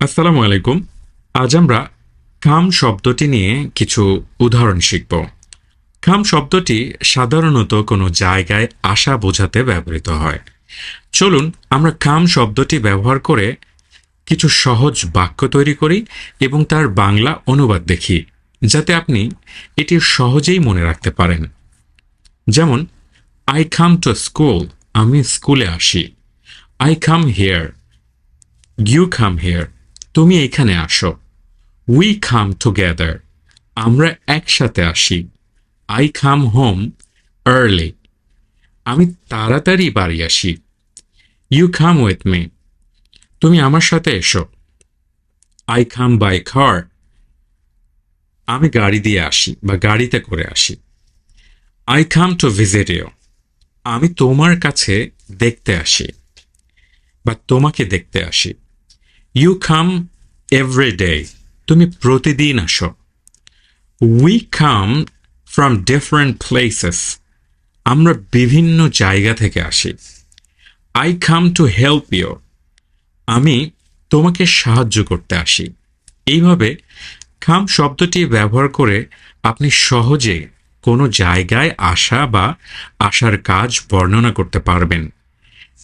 আসসালামু আলাইকুম। আজ আমরা কাম শব্দটি নিয়ে কিছু উদাহরণ শিখব। কাম শব্দটি সাধারণত কোনো জায়গায় আসা বোঝাতে ব্যবহৃত হয়। চলুন আমরা কাম শব্দটি ব্যবহার করে কিছু সহজ বাক্য তৈরি করি এবং তার বাংলা অনুবাদ দেখি, যাতে আপনি এটি সহজেই মনে রাখতে পারেন। যেমন আই কাম টু স্কুল আমি স্কুলে আসি। I come here you come here তুমি এখানে আসো। উই কাম টুগেদার আমরা একসাথে আসি। আই কাম হোম আর্লি আমি তাড়াতাড়ি বাড়ি আসি। ইউ কাম উইথ মি তুমি আমার সাথে এসো। আই কাম বাই কার আমি গাড়ি দিয়ে আসি বা গাড়িতে করে আসি। I come to visit you আমি তোমার কাছে দেখতে আসি বা তোমাকে দেখতে আসি। ইউ কাম এভরি ডে তুমি প্রতিদিন আসো। We come from different places আমরা বিভিন্ন জায়গা থেকে আসি। I come to help you আমি তোমাকে সাহায্য করতে আসি। এইভাবে খাম শব্দটি ব্যবহার করে আপনি সহজে কোনো জায়গায় আসা বা আসার কাজ বর্ণনা করতে পারবেন।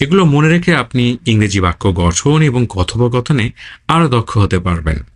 এগুলো মনে রেখে আপনি ইংরেজি বাক্য গঠন এবং কথোপকথনে আরও দক্ষ হতে পারবেন।